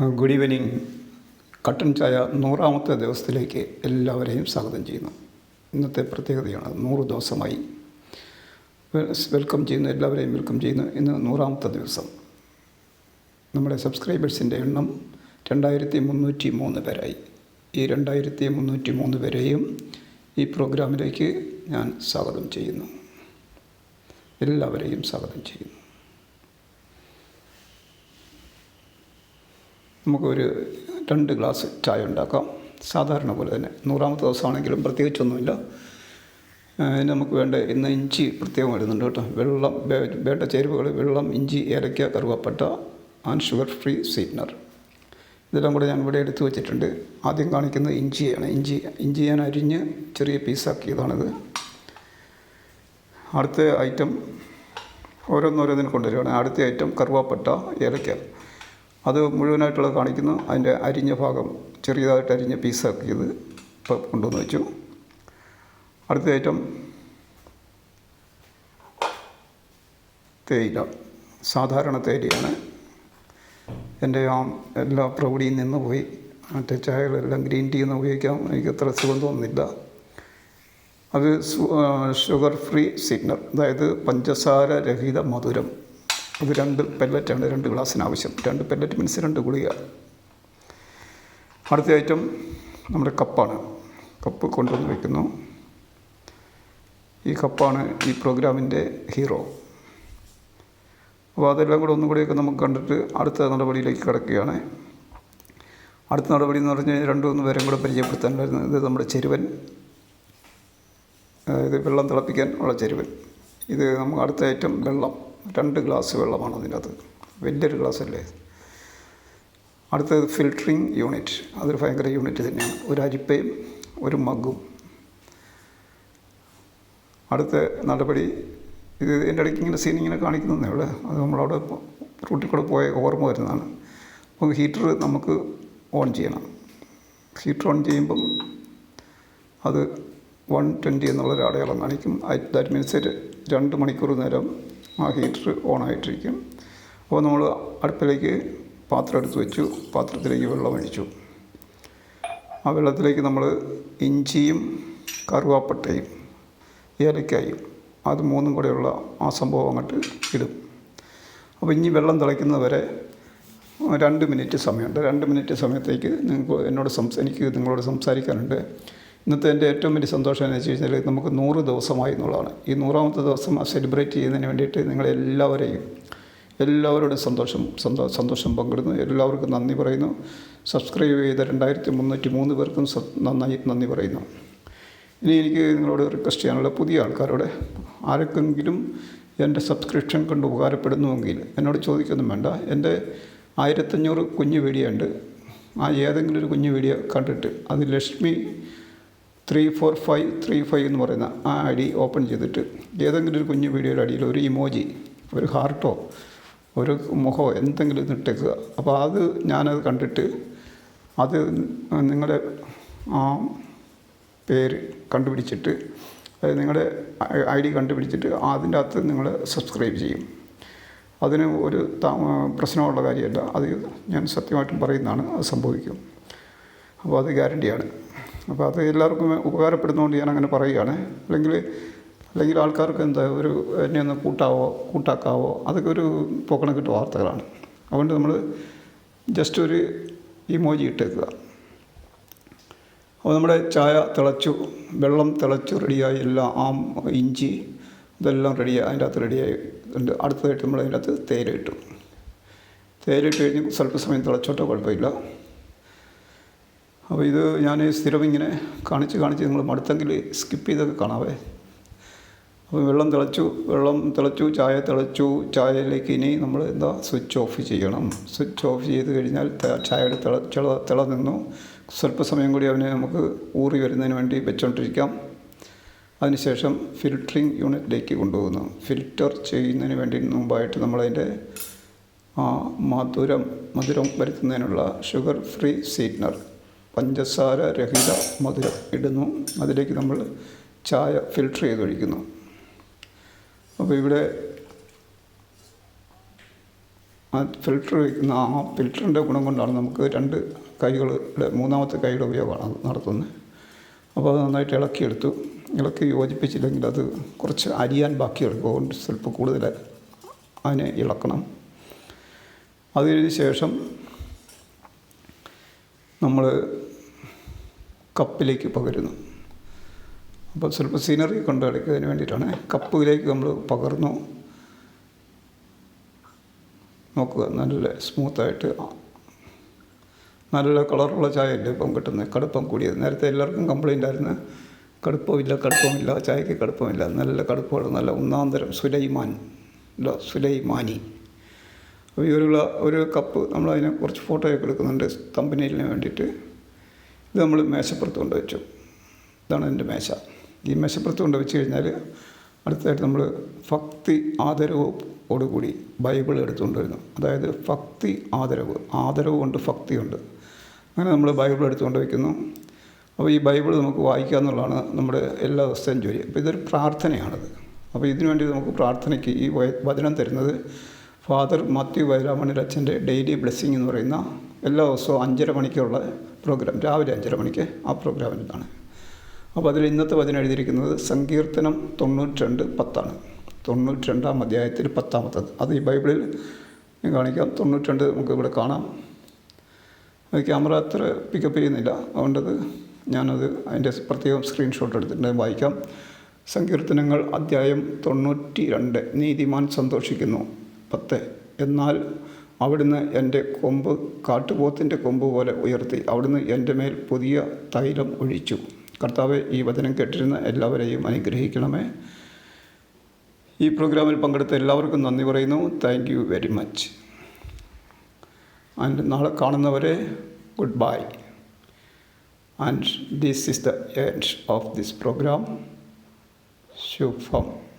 Good evening കട്ടൻ ചായ നൂറാമത്തെ ദിവസത്തിലേക്ക് എല്ലാവരെയും സ്വാഗതം ചെയ്യുന്നു. ഇന്നത്തെ പ്രത്യേകതയാണ് നൂറ് ദിവസമായി. വെൽക്കം ചെയ്യുന്നു എല്ലാവരെയും വെൽക്കം ചെയ്യുന്നു. ഇന്ന് നൂറാമത്തെ ദിവസം. നമ്മുടെ സബ്സ്ക്രൈബേഴ്സിന്റെ എണ്ണം രണ്ടായിരത്തി മുന്നൂറ്റി മൂന്ന് പേരായി. ഈ രണ്ടായിരത്തി മുന്നൂറ്റി മൂന്ന് പേരെയും ഈ പ്രോഗ്രാമിലേക്ക് ഞാൻ സ്വാഗതം ചെയ്യുന്നു. എല്ലാവരെയും സ്വാഗതം ചെയ്യുന്നു. നമുക്കൊരു രണ്ട് ഗ്ലാസ് ചായ ഉണ്ടാക്കാം. സാധാരണ പോലെ തന്നെ. നൂറാമത്തെ ദിവസമാണെങ്കിലും പ്രത്യേകിച്ചൊന്നുമില്ല. നമുക്ക് വേണ്ട ഇന്ന് ഇഞ്ചി പ്രത്യേകം വരുന്നുണ്ട് കേട്ടോ. വെള്ളം വേണ്ട ചേരുവകൾ വെള്ളം ഇഞ്ചി ഏലക്ക കറുവപ്പട്ട ആൻഡ് ഷുഗർ ഫ്രീ സ്വീറ്റ്നർ. ഇതെല്ലാം കൂടെ ഞാൻ ഇവിടെ എടുത്തു വെച്ചിട്ടുണ്ട്. ആദ്യം കാണിക്കുന്നത് ഇഞ്ചിയാണ്. ഇഞ്ചി ഇഞ്ചി ഞാൻ അരിഞ്ഞ് ചെറിയ പീസാക്കിയതാണിത്. അടുത്ത ഐറ്റം ഓരോന്നോരോന്നിന് കൊണ്ടുവരികയാണ് അടുത്ത ഐറ്റം കറുവാപ്പട്ട ഏലക്ക. അത് മുഴുവനായിട്ടുള്ള കാണിക്കുന്നു. അതിന്റെ അരിഞ്ഞ ഭാഗം ചെറിയതായിട്ട് അരിഞ്ഞ പീസാക്കിയത് ഇപ്പോൾ കൊണ്ടുവന്ന് വെച്ചു. അടുത്ത ഐറ്റം തേയില. സാധാരണ തേയിലയാണ്. എന്റെ ആ എല്ലാ പ്രൗഢിയിൽ നിന്ന് പോയി. മറ്റേ ചായകളെല്ലാം ഗ്രീൻ ടീ എന്ന് ഉപയോഗിക്കാം. എനിക്ക് അത്ര സുഖം തോന്നുന്നില്ല. അത് ഷുഗർ ഫ്രീ സിഗ്നർ അതായത് പഞ്ചസാര രഹിത മധുരം. അത് രണ്ട് പെല്ലറ്റാണ് രണ്ട് ഗ്ലാസ്സിന് ആവശ്യം. രണ്ട് പെല്ലറ്റ് മീൻസ് രണ്ട് ഗുളിക. അടുത്ത ഐറ്റം നമ്മുടെ കപ്പാണ്. കപ്പ് കൊണ്ടുവന്ന് വയ്ക്കുന്നു ഈ കപ്പാണ് ഈ പ്രോഗ്രാമിന്റെ ഹീറോ. അപ്പോൾ അതെല്ലാം കൂടെ ഒന്നും കൂടിയൊക്കെ നമുക്ക് കണ്ടിട്ട് അടുത്ത നടപടിയിലേക്ക് കിടക്കുകയാണ്. അടുത്ത നടപടി എന്ന് പറഞ്ഞാൽ രണ്ടു മൂന്ന് പേരും കൂടെ പരിചയപ്പെടുത്താനുണ്ടായിരുന്നു ഇത് നമ്മുടെ ചെരുവൻ. ഇത് വെള്ളം തിളപ്പിക്കാൻ ഉള്ള ചെരുവൻ. ഇത് നമുക്ക് അടുത്ത ഐറ്റം വെള്ളം. രണ്ട് ഗ്ലാസ് വെള്ളമാണ് അതിനകത്ത്. വലിയൊരു ഗ്ലാസ് അല്ലേ അടുത്തത് ഫിൽറ്ററിങ് യൂണിറ്റ്. അതൊരു ഭയങ്കര യൂണിറ്റ് തന്നെയാണ്. ഒരു അരിപ്പയും ഒരു മഗ്ഗും. അടുത്ത നടപടി ഇത് എന്റെ ഇടയ്ക്ക് ഇങ്ങനെ സീൻ ഇങ്ങനെ കാണിക്കുന്നതേ ഉള്ളു. അത് നമ്മളവിടെ റൂട്ടിൽ കൂടെ പോയ ഓർമ്മ വരുന്നതാണ്. അപ്പോൾ ഹീറ്റർ നമുക്ക് ഓൺ ചെയ്യണം. ഹീറ്റർ ഓൺ ചെയ്യുമ്പം അത് വൺ ട്വന്റി എന്നുള്ളൊരു അടയാളം കാണിക്കും. ദാറ്റ് മീൻസ് രണ്ട് മണിക്കൂർ നേരം ആ ഹീറ്റർ ഓൺ ആയിട്ടിരിക്കും അപ്പോൾ നമ്മൾ അടുപ്പിലേക്ക് പാത്രം എടുത്ത് വെച്ചു. പാത്രത്തിലേക്ക് വെള്ളം ഒഴിച്ചു. ആ വെള്ളത്തിലേക്ക് നമ്മൾ ഇഞ്ചിയും കറുവാപ്പട്ടയും ഏലക്കായും അത് മൂന്നും കൂടെയുള്ള ആ സംഭവം അങ്ങോട്ട് ഇടും. അപ്പോൾ ഇനി വെള്ളം തിളയ്ക്കുന്നത് വരെ രണ്ട് മിനിറ്റ് സമയമുണ്ട്. രണ്ട് മിനിറ്റ് സമയത്തേക്ക് നിങ്ങൾക്ക് എന്നോട് സംസ എനിക്ക് നിങ്ങളോട് സംസാരിക്കാനുണ്ട്. ഇന്നത്തെ എന്റെ ഏറ്റവും വലിയ സന്തോഷം എന്ന് വെച്ച് കഴിഞ്ഞാൽ നമുക്ക് നൂറ് ദിവസമായി എന്നുള്ളതാണ്. ഈ നൂറാമത്തെ ദിവസം സെലിബ്രേറ്റ് ചെയ്യുന്നതിന് വേണ്ടിയിട്ട് നിങ്ങളെല്ലാവരെയും എല്ലാവരോടും സന്തോഷം സന്തോ സന്തോഷം പങ്കിടുന്നു. എല്ലാവർക്കും നന്ദി പറയുന്നു. സബ്സ്ക്രൈബ് ചെയ്ത രണ്ടായിരത്തി മുന്നൂറ്റി മൂന്ന് പേർക്കും നന്നായി നന്ദി പറയുന്നു. ഇനി എനിക്ക് നിങ്ങളോട് റിക്വസ്റ്റ് ചെയ്യാനുള്ള പുതിയ ആൾക്കാരോട് ആർക്കെങ്കിലും എന്റെ സബ്സ്ക്രിപ്ഷൻ കൊണ്ട് ഉപകാരപ്പെടുന്നുവെങ്കിൽ എന്നോട് ചോദിക്കൊന്നും വേണ്ട. എന്റെ ആയിരത്തഞ്ഞൂറ് കുഞ്ഞു വീഡിയോ ഉണ്ട്. ആ ഏതെങ്കിലും ഒരു കുഞ്ഞു വീഡിയോ കണ്ടിട്ട് അത് Lakshmi three four five three five എന്ന് പറയുന്ന ആ ഐ ഡി ഓപ്പൺ ചെയ്തിട്ട് ഏതെങ്കിലും ഒരു കുഞ്ഞു വീഡിയോയുടെ അടിയിൽ ഒരു ഇമോജി ഒരു ഹാർട്ടോ ഒരു മുഖമോ എന്തെങ്കിലും ഇട്ടേക്കുക. അപ്പോൾ അത് ഞാനത് കണ്ടിട്ട് അത് നിങ്ങളുടെ ആ പേര് കണ്ടുപിടിച്ചിട്ട് അതായത് നിങ്ങളുടെ ഐ ഡി കണ്ടുപിടിച്ചിട്ട് അതിന്റെ അകത്ത് നിങ്ങൾ സബ്സ്ക്രൈബ് ചെയ്യും. അതിന് ഒരു പ്രശ്നമുള്ള കാര്യമല്ല. അത് ഞാൻ സത്യമായിട്ടും പറയുന്നതാണ്. അത് സംഭവിക്കും. അപ്പോൾ അത് ഗ്യാരണ്ടിയാണ്. അപ്പോൾ അത് എല്ലാവർക്കും ഉപകാരപ്പെടുന്നതുകൊണ്ട് ഞാൻ അങ്ങനെ പറയുകയാണ്. അല്ലെങ്കിൽ അല്ലെങ്കിൽ ആൾക്കാർക്ക് എന്താ ഒരു എന്നെ ഒന്ന് കൂട്ടാവോ കൂട്ടാക്കാവോ അതൊക്കെ ഒരു പോക്കണക്കിട്ട് വാർത്തകളാണ്. അതുകൊണ്ട് നമ്മൾ ജസ്റ്റ് ഒരു ഇമോജി ഇട്ടേക്കുക. അപ്പോൾ നമ്മുടെ ചായ തിളച്ചു വെള്ളം തിളച്ചു റെഡിയായി എല്ലാം ആ ഇഞ്ചി ഇതെല്ലാം റെഡിയായി അതിന്റെ അകത്ത് റെഡിയായി ഉണ്ട് അടുത്തതായിട്ട് നമ്മൾ അതിന്റെ അകത്ത് തേയില ഇട്ടു. ഇട്ട് കഴിഞ്ഞ് സ്വല്പ സമയം തിളച്ചോട്ടോ കുഴപ്പമില്ല. അപ്പോൾ ഇത് ഞാൻ സ്ഥിരം ഇങ്ങനെ കാണിച്ച് കാണിച്ച് നിങ്ങൾ മടുത്തെങ്കിൽ സ്കിപ്പ് ചെയ്തൊക്കെ കാണാവേ. അപ്പോൾ വെള്ളം തിളച്ചു വെള്ളം തിളച്ചു ചായ തിളച്ചു ചായയിലേക്ക് ഇനി നമ്മൾ എന്താ സ്വിച്ച് ഓഫ് ചെയ്യണം. സ്വിച്ച് ഓഫ് ചെയ്ത് കഴിഞ്ഞാൽ ചായയുടെ തിള തിള തിള നിന്നു. സ്വല്പസമയം കൂടി അവനെ നമുക്ക് ഊറി വരുന്നതിന് വേണ്ടി വെച്ചുകൊണ്ടിരിക്കാം അതിനുശേഷം ഫിൽറ്ററിങ് യൂണിറ്റിലേക്ക് കൊണ്ടുപോകുന്നു. ഫിൽറ്റർ ചെയ്യുന്നതിന് വേണ്ടി മുമ്പായിട്ട് നമ്മളതിന്റെ മധുരം മധുരം വരുത്തുന്നതിനുള്ള ഷുഗർ ഫ്രീ സ്വീറ്റ്നർ. പഞ്ചസാര രഹിത മധുരം ഇടുന്നു. അതിലേക്ക് നമ്മൾ ചായ ഫിൽട്ടർ ചെയ്തൊഴിക്കുന്നു. അപ്പോൾ ഇവിടെ ആ ഫിൽറ്റർ വയ്ക്കുന്ന ആ ഫിൽറ്ററിന്റെ ഗുണം കൊണ്ടാണ് നമുക്ക് രണ്ട് കൈകളുടെ മൂന്നാമത്തെ കൈയുടെ ഉപയോഗമാണ് അത് നടത്തുന്നത്. അപ്പോൾ അത് നന്നായിട്ട് ഇളക്കിയെടുത്തു. ഇളക്കി യോജിപ്പിച്ചില്ലെങ്കിൽ അത് കുറച്ച് അരിയാൻ ബാക്കിയെടുക്കും അതുകൊണ്ട് സ്വല്പം കൂടുതൽ അതിനെ ഇളക്കണം. അത് കഴിഞ്ഞ ശേഷം നമ്മൾ കപ്പിലേക്ക് പകരുന്നു. അപ്പോൾ സ്വല്പം സീനറി കൊണ്ട് എടുക്കുന്നതിന് വേണ്ടിയിട്ടാണ് കപ്പിലേക്ക് നമ്മൾ പകർന്നു. നോക്കുക നല്ല സ്മൂത്തായിട്ട് നല്ല കളറുള്ള ചായ അല്ലേ ഇപ്പം കിട്ടുന്നത്? കടുപ്പം കൂടിയത്. നേരത്തെ എല്ലാവർക്കും കംപ്ലൈന്റ് ആയിരുന്നു. കടുപ്പമില്ല കടുപ്പമില്ല ചായക്ക് കടുപ്പമില്ല. നല്ല കടുപ്പമുള്ള നല്ല ഒന്നാന്തരം സുലൈമാൻ. അല്ല സുലൈമാനി. അപ്പോൾ ഈ ഒരു ഒരു കപ്പ് നമ്മളതിനെ കുറച്ച് ഫോട്ടോയൊക്കെ എടുക്കുന്നുണ്ട്. കമ്പനിയിലിന് വേണ്ടിയിട്ട്. ഇത് നമ്മൾ മേശപ്പുറത്ത് കൊണ്ട് വെച്ചു ഇതാണ് എന്റെ മേശ. ഈ മേശപ്പുറത്ത് കൊണ്ട് വെച്ച് കഴിഞ്ഞാൽ അടുത്തതായിട്ട് നമ്മൾ ഭക്തി ആദരവോടുകൂടി ബൈബിൾ എടുത്തുകൊണ്ട് വരുന്നു അതായത് ഭക്തി ആദരവ് ആദരവ് കൊണ്ട് ഭക്തിയുണ്ട്. അങ്ങനെ നമ്മൾ ബൈബിൾ എടുത്തുകൊണ്ട് വയ്ക്കുന്നു. അപ്പോൾ ഈ ബൈബിൾ നമുക്ക് വായിക്കുക എന്നുള്ളതാണ് നമ്മുടെ എല്ലാ ദിവസത്തെയും ജോലി. അപ്പോൾ ഇതൊരു പ്രാർത്ഥനയാണത്. അപ്പോൾ ഇതിനു വേണ്ടി നമുക്ക് പ്രാർത്ഥനയ്ക്ക് ഈ വചനം തരുന്നത് ഫാദർ മാത്യു വൈരാമണിൽ അച്ഛന്റെ ഡെയിലി ബ്ലെസ്സിങ് എന്ന് പറയുന്ന എല്ലാ ദിവസവും അഞ്ചര മണിക്കുള്ള പ്രോഗ്രാം രാവിലെ അഞ്ചര മണിക്ക് ആ പ്രോഗ്രാമിന്റെതാണ് അപ്പോൾ അതിൽ ഇന്നത്തെ വചനം എഴുതിയിരിക്കുന്നത് സങ്കീർത്തനം തൊണ്ണൂറ്റിരണ്ട് പത്താണ്. തൊണ്ണൂറ്റിരണ്ടാം അധ്യായത്തിൽ പത്താമത്തത്. അത് ഈ ബൈബിളിൽ കാണിക്കാം. തൊണ്ണൂറ്റിരണ്ട് നമുക്ക് ഇവിടെ കാണാം. അത് ക്യാമറ അത്ര പിക്കപ്പ് ചെയ്യുന്നില്ല. അതുകൊണ്ടത് ഞാനത് അതിന്റെ പ്രത്യേകം സ്ക്രീൻഷോട്ട് എടുത്തിട്ടുണ്ട് വായിക്കാം. സങ്കീർത്തനങ്ങൾ അധ്യായം തൊണ്ണൂറ്റി രണ്ട് നീതിമാൻ സന്തോഷിക്കുന്നു. പത്ത്. എന്നാൽ അവിടുന്ന് എന്റെ കൊമ്പ് കാട്ടുപോത്തിന്റെ കൊമ്പ് പോലെ ഉയർത്തി അവിടുന്ന് എന്റെ മേൽ പുതിയ തൈലം ഒഴിച്ചു. കർത്താവ് ഈ വചനം കേട്ടിരുന്ന എല്ലാവരെയും അനുഗ്രഹിക്കണമേ. ഈ പ്രോഗ്രാമിൽ പങ്കെടുത്ത എല്ലാവർക്കും നന്ദി പറയുന്നു. Thank you very much and നാളെ കാണുന്നവരെ good bye and this is the end of this programme Shubham